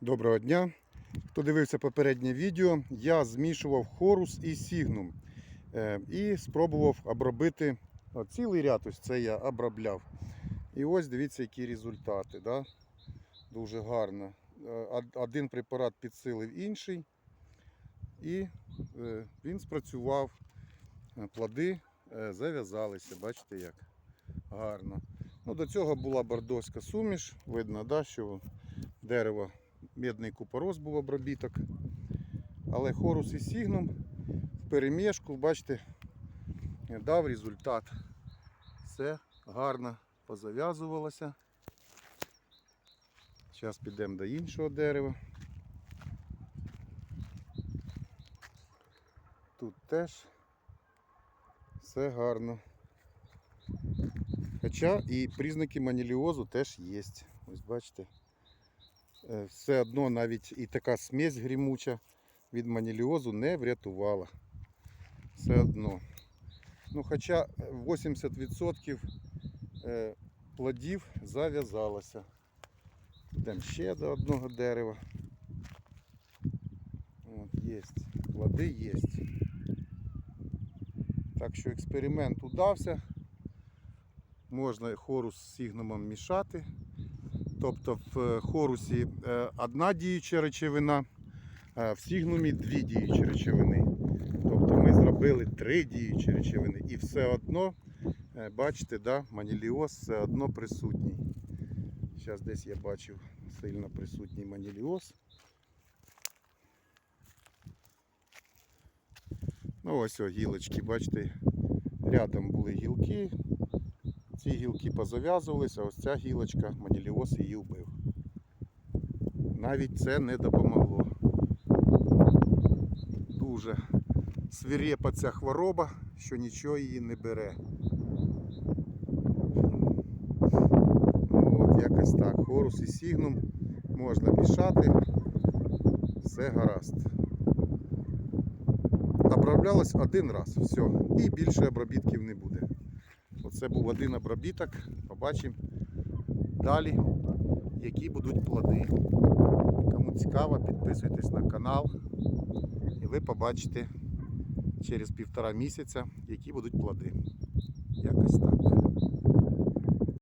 Доброго дня! Хто дивився попереднє відео, я змішував хорус і сігнум Е, і спробував обробити о, цілий ряд, ось це я обробляв. І ось дивіться, які результати. Да? Дуже гарно. Е, Один препарат підсилив інший, і е, він спрацював. Плоди зав'язалися, бачите як гарно. Ну, до цього була бордоська суміш. Видно, да, що дерево медний купорос був обробіток. Але хорус і сігнум в перемішку, бачите, дав результат. Все гарно позав'язувалося. Зараз підемо до іншого дерева. Тут теж все гарно. Хоча і признаки маніліозу теж є. Ось бачите. Е, Все одно навіть і така смесь грімуча від маніліозу не врятувала. Все одно. Ну, хоча 80% е, плодів зав'язалося. Йдемо ще до одного дерева. От, є. Плоди є. Так що експеримент удався. Можна хорус з сігнумом мішати. Тобто в е, хорусі е, одна діюча речовина, а в сігнумі дві діючі речовини. Тобто ми зробили три діючі речовини і все одно, е, бачите, да, маніліоз все одно присутній. Зараз десь я бачив сильно присутній маніліоз. Ну ось о, гілочки, бачите, рядом були гілки, ці гілки позав'язувалися, а ось ця гілочка, маніліоз її вбив. Навіть це не допомогло. Дуже свирепа ця хвороба, що нічого її не бере. Ну, от якось так. Хорус і сігнум можна мішати. Все гаразд. Оброблялось один раз, все. І більше обробітків не буде. Оце був один обробіток. Побачимо далі, які будуть плоди. Кому цікаво, підписуйтесь на канал і ви побачите через півтора місяця, які будуть плоди. Якось так.